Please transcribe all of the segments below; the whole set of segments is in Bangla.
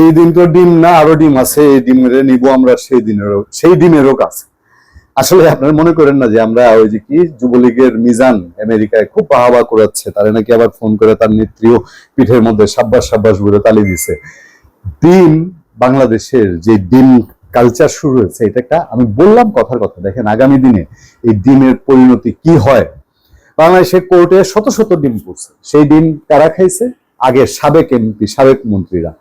এই দিন তো ডিম না, আরও ডিম আছে, এই ডিমের নিব আমরা, সেই দিনেরও সেই দিনেরও কাছে আসলে আপনারা মনে করেন না যে আমরা ওই যে কি, যুবলীগের মিজান আমেরিকায় খুব বাহাবা করাচ্ছে তারা নাকি আবার ফোন করে তার নেত্রীও পিঠের মধ্যে সাব্বাস সাব্বাস বলে তালি দিছে। ডিম বাংলাদেশের যে ডিম কালচার শুরু হয়েছে, এটা একটা আমি বললাম কথার কথা, দেখেন আগামী দিনে এই ডিমের পরিণতি কি হয়? বাংলাদেশের কোর্টে শত শত ডিম পড়ছে। সেই ডিম কারা খাইছে? আগে সাবেক এমপি, সাবেক মন্ত্রীরা।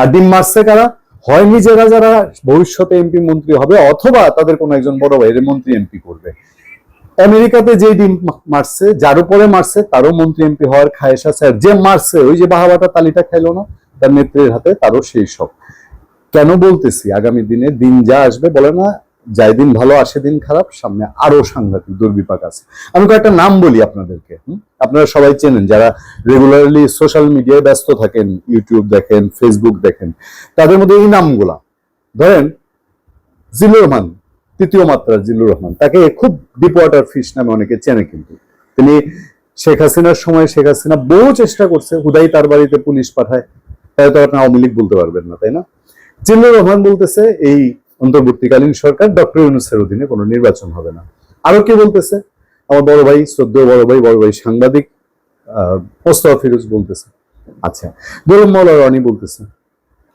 আর ডিম মারছে কারা? হয় নিজেরা যারা ভবিষ্যতে এমপি মন্ত্রী হবে, অথবা তাদের কোনো একজন বড় ভাইয়ের মন্ত্রী এমপি করবে। আমেরিকাতে যে ডিম মারছে, যার উপরে মারছে, তারও মন্ত্রী এমপি হওয়ার খায়েশ আছে। আর যে মারছে, ওই যে বাহাবাটা তালিটা খাইলো না, তার নেত্রীর হাতে তারও সেই সব কেন বলতেছি, আগামী দিনে দিন যা আসবে, বলে না যাই দিন ভালো আসে, দিন খারাপ, সামনে আরও সাংঘাতিক দুর্বিপাক আছে। আমি কয়েকটা নাম বলি আপনাদেরকে আপনারা সবাই চেনেন, যারা রেগুলারলি সোশ্যাল মিডিয়ায় ব্যস্ত থাকেন ইউটিউব দেখেন ফেসবুক দেখেন, তাদের মধ্যে এই নামগুলা। ধরেন জিলুর রহমান, তৃতীয় মাত্রার জিলুর রহমান, তাকে খুব ডিপ ওয়াটার ফিশ নামে অনেকে চেনে কিন্তু। তিনি শেখ হাসিনার সময় শেখ হাসিনা বহু চেষ্টা করছে, হুদাই তার বাড়িতে পুলিশ পাঠায় তাই তো আপনি আওয়ামী লীগ বলতে পারবেন না, তাই না? জিল্লুর রহমান বলতেছে, এই অন্তর্বর্তীকালীন সরকার ডক্টর ইউনুসের অধীনে কোনো নির্বাচন হবে না। আরও কে বলতেছে? আমার বড় ভাই শ্রদ্ধ বড় ভাই বড় ভাই সাংবাদিক মোস্তফা ফিরোজ বলতেছে। আচ্ছা গোলম মাওলা রনি বলতেছে।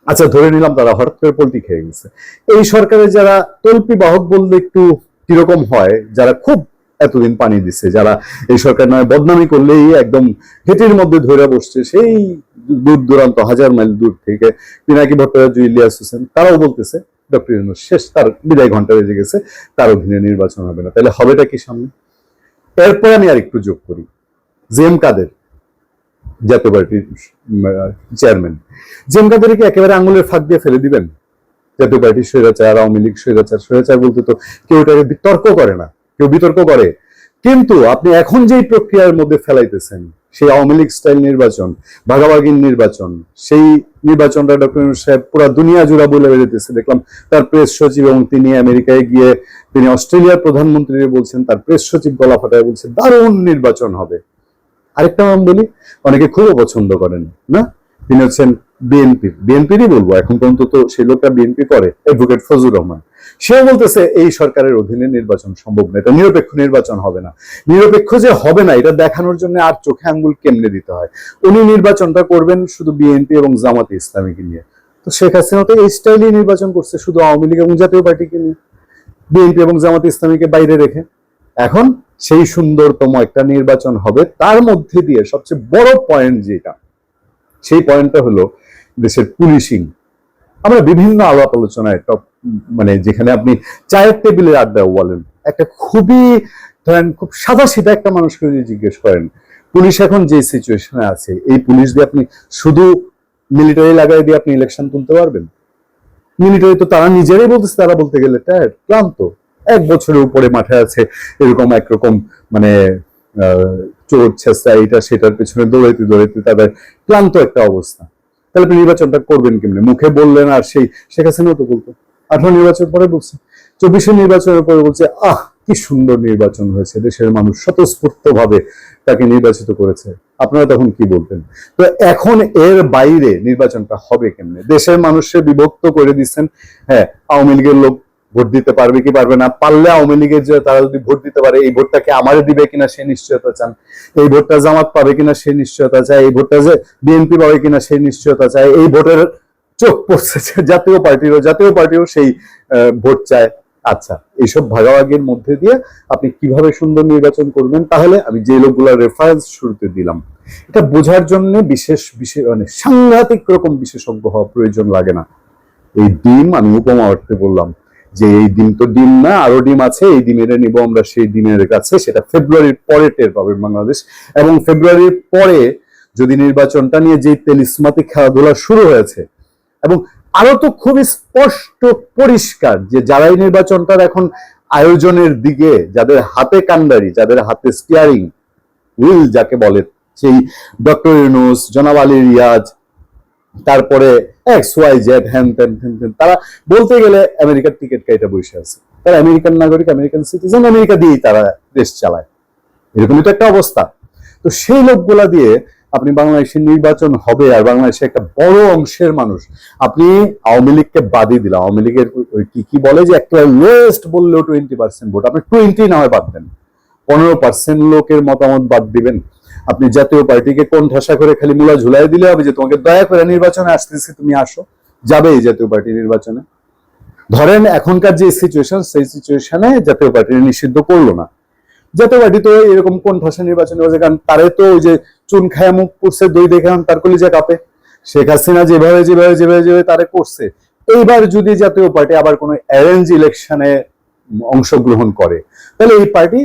আচ্ছা ধরে নিলাম তারা হঠাৎ করে পল্টি খেয়ে গেছে। এই সরকারের যারা তল্পি বাহক বললে একটু কীরকম হয়? যারা খুব এতদিন পানি দিচ্ছে যারা এই সরকার নয়, বদনামি করলেই একদম হেঁটির মধ্যে ধরে বসছে, সেই দূর দূরান্ত, হাজার মাইল দূর থেকে পিনাকি ভট্টাচার্য, ইলিয়াস হোসেন, তারাও বলতেছে ডক্টর ইউনুস, শেষ তার বিদায় ঘণ্টা বেজে গেছে, তার অধীনে নির্বাচন হবে না। তাহলে হবেটা কি সামনে? এরপর আমি আর একটু যোগ করি। কাদের, জাতীয় পার্টির চেয়ারম্যান কাদেরকে একেবারে আঙুলের ফাঁক দিয়ে ফেলে দিবেন? জাতীয় পার্টি স্বৈরাচার, আওয়ামী লীগ স্বৈরাচার স্বৈরাচার বলতে তো কেউ এটাকে বিতর্ক করে না, কেউ বিতর্ক করে। কিন্তু আপনি এখন যেই প্রক্রিয়ার মধ্যে ফেলাইতেছেন, সেই আওয়ামী লীগ স্টাইল নির্বাচন, ভাগাভাগির নির্বাচন, সেই নির্বাচনটা ডক্টর সাহেব পুরো দুনিয়া জুড়া বলে বেরোতেছে দেখলাম তার প্রেস সচিব এবং তিনি আমেরিকায় গিয়ে তিনি অস্ট্রেলিয়ার প্রধানমন্ত্রী বলছেন, তার প্রেস সচিব গলা ফাটায় বলছেন দারুণ নির্বাচন হবে। আরেকটা নাম বলি, অনেকে খুব পছন্দ করেন, না? তিনি হচ্ছেন বিএনপি বিএনপিরই বলব, এখন পর্যন্ত তো সেই লোকটা বিএনপি করে অ্যাডভোকেট ফজুর রহমান। সেও বলতেছে, এই সরকারের অধীনে নির্বাচন সম্ভব না এটা নিরপেক্ষ নির্বাচন হবে না। নিরপেক্ষ যে হবে না, এটা দেখানোর জন্য আর চোখে আঙ্গুল কেমনে দিতে হয়? উনি নির্বাচনটা করবেন শুধু বিএনপি এবং জামাতে ইসলামীকে নিয়ে। তো শেখ হাসিনা তো এই স্টাইলই নির্বাচন করছে, শুধু আওয়ামী লীগ এবং জাতীয় পার্টিকে নিয়ে। বিএনপি এবং জামাতে ইসলামীকে বাইরে রেখে। এখন সেই সুন্দরতম একটা নির্বাচন হবে, তার মধ্যে দিয়ে সবচেয়ে বড় পয়েন্ট যেটা সেই পয়েন্টটা হলো দেশের পুলিশিং আমরা বিভিন্ন আলাপ আলোচনায় টপ মানে যেখানে আপনি চায়ের টেবিলে আড্ডা বলেন, একটা খুবই ধরেন খুব সাদা সিধা একটা মানুষকে যদি জিজ্ঞেস করেন পুলিশ এখন যে সিচুয়েশনে আছে, এই পুলিশ দিয়ে আপনি শুধু মিলিটারি লাগাই দিয়ে আপনি ইলেকশন তুলতে পারবেন? মিলিটারি তো তারা নিজেরাই বলতেছে, তারা বলতে গেলে টায়ার্ড ক্লান্ত। এক বছরের উপরে মাঠে আছে এরকম, একরকম মানে চোর ছেঁচা এইটা সেটার পেছনে দৌড়াইতে দৌড়াইতে তাদের ক্লান্ত একটা অবস্থা। তাহলে আপনি নির্বাচনটা করবেন কেমনে? মুখে বললেন আর সেই শেখ হাসিনাও তো বলতো। আঠারো নির্বাচন পরে বলছে। চব্বিশে নির্বাচনের পরে বলছে, আহ, কি সুন্দর নির্বাচন হয়েছে। দেশের মানুষ স্বতঃস্ফূর্ত ভাবে তাকে নির্বাচিত করেছে। আপনারা তখন কি বলতেন তো এখন এর বাইরে নির্বাচনটা হবে কেমনে? দেশের মানুষকে বিভক্ত করে দিচ্ছেন হ্যাঁ আওয়ামী লীগের লোক ভোট দিতে পারবে কি পারবে না, পারলে আওয়ামী লীগের যে তারা যদি ভোট দিতে পারে, এই ভোটটাকে আমারে দিবে কিনা সে নিশ্চয়তা চান। এই ভোটটা জামাত পাবে কিনা সে নিশ্চয়তা চায়, এই ভোটটা যে বিএনপি পাবে কিনা সেই নিশ্চয়তা চায়, এই ভোটের চোখ পড়ছে জাতীয় পার্টিরও, জাতীয় পার্টিও সেই ভোট চায়। আচ্ছা এইসব ভাগাভাগির মধ্যে দিয়ে আপনি কীভাবে সুন্দর নির্বাচন করবেন, তাহলে আমি যে লোকগুলোর রেফারেন্স শুরুতে দিলাম। এটা বোঝার জন্য বিশেষ বিশেষ মানে সাংঘাতিক রকম বিশেষজ্ঞ হওয়া প্রয়োজন লাগে না। এই ডিম আমি উপমা অর্থে বললাম। যে এই ডিম তো ডিম না, আরও ডিম আছে, এই ডিমের নিব, আমরা সেই ডিমের কাছে, সেটা ফেব্রুয়ারির পরে টের পাবে বাংলাদেশ। এবং ফেব্রুয়ারির পরে যদি নির্বাচনটা নিয়ে যে তেলিসমাতি খেলাধুলা শুরু হয়েছে, এবং আরও তো খুবই স্পষ্ট পরিষ্কার যে যারাই নির্বাচনটার এখন আয়োজনের দিকে, যাদের হাতে কান্ডারি, যাদের হাতে স্টিয়ারিং উইল যাকে বলে সেই ডক্টর ইউনুস, জনাব আলী রিয়াজ তারপরে এক্স ওয়াই জেড হ্যান ত্যান ত্যান তারা বলতে গেলে আমেরিকার টিকিট কাইটা বসে আছে। তারা আমেরিকান নাগরিক, আমেরিকান সিটিজেন আমেরিকা দিয়েই তারা দেশ চালায়। এরকমই তো একটা অবস্থা। তো সেই লোকগুলা দিয়ে আপনি বাংলাদেশের নির্বাচন হবে আর বাংলাদেশে একটা বড় অংশের মানুষ, আপনি আওয়ামী লীগকে বাদই দিলেন আওয়ামী লীগের কি কি বলে যে একটা লোয়েস্ট বললেও টোয়েন্টি পার্সেন্ট ভোট আপনি টোয়েন্টি না হয় বাদ দেন। পনেরো পার্সেন্ট লোকের মতামত বাদ দিবেন। আপনি জাতীয় পার্টিকে কোন ঠাসা করে খালি মূলা ঝুলাই দিলে হবে যে তোমাকে দয়া করে নির্বাচনে আসতেছি তুমি আসো, যাবে এই জাতীয় পার্টি নির্বাচনে? ধরেন এখনকার যে সিচুয়েশন সেই সিচুয়েশনে জাতীয় পার্টি নিষিদ্ধ করল না। জাতীয় পার্টি তো এরকম কোন ঠাসা নির্বাচনে হয়েছে কারণ তারে তো ওই যে চুন খায়া মুখ করছে দই দেখে তার কলিজা কাঁপে। শেখ হাসিনা যেভাবে যেভাবে যেভাবে যেভাবে তারে করছে, এইবার যদি জাতীয় পার্টি আবার কোনো অ্যারেঞ্জ ইলেকশনে অংশগ্রহণ করে, তাহলে এই পার্টি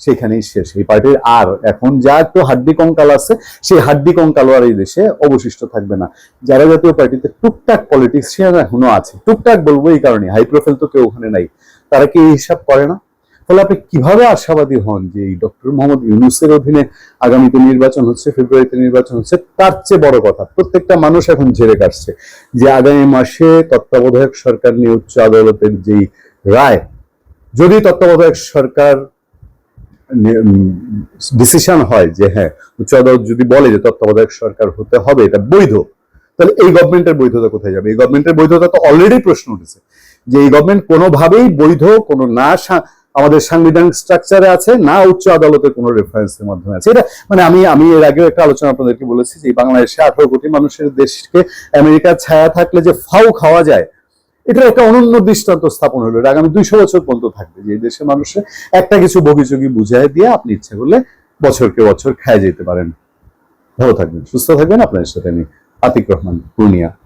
সেখানেই শেষ। এই পার্টির আর এখন যা একটু হাড্ডি কঙ্কাল আছে, সেই হাড্ডি কঙ্কাল আর এই দেশে অবশিষ্ট থাকবে না। যারা জাতীয় পার্টিতে টুকটাক পলিটিক্সিয়ান এখনও আছে। টুকটাক বলব এই কারণে হাই প্রোফাইল তো কেউ ওখানে নাই। তারা কি এই হিসাব করে না? ফলে আপনি কীভাবে আশাবাদী হন যে এই ডক্টর মোহাম্মদ ইউনুসের অধীনে আগামীতে নির্বাচন হচ্ছে, ফেব্রুয়ারিতে নির্বাচন হচ্ছে, তার চেয়ে বড় কথা, প্রত্যেকটা মানুষ এখন ঝেড়ে কাটছে যে আগামী মাসে তত্ত্বাবধায়ক সরকার নিয়ে উচ্চ আদালতের যেই রায়, যদি তত্ত্বাবধায়ক সরকার ডিসিশন হয় যে হ্যাঁ উচ্চ আদালত যদি বলে যে তত্ত্বাবধায়ক সরকার হতে হবে, এটা বৈধ, তাহলে এই গভর্নমেন্টের বৈধতা কোথায় যাবে? এই গভর্নমেন্টের বৈধতা তো অলরেডি প্রশ্ন উঠেছে যে এই গভর্নমেন্ট কোনোভাবেই বৈধ, কোনো না আমাদের সাংবিধানিক স্ট্রাকচারে আছে, না উচ্চ আদালতের কোনো রেফারেন্সের মাধ্যমে আছে। এটা মানে আমি আমি এর আগেও একটা আলোচনা আপনাদেরকে বলেছি যে বাংলাদেশে আঠারো কোটি মানুষের দেশকে আমেরিকার ছায়া থাকলে যে ফাউ খাওয়া যায় এটার একটা অনন্য দৃষ্টান্ত স্থাপন হলো। এটা আগামী দুইশো বছর পর্যন্ত থাকবে যে দেশের মানুষের একটা কিছু বগিচুগি বুঝাই দিয়ে আপনি ইচ্ছা করলে বছরকে বছর খায় যেতে পারেন। ভালো থাকবেন, সুস্থ থাকবেন। আপনাদের সাথে আমি আতিক রহমান, পূর্ণিয়া।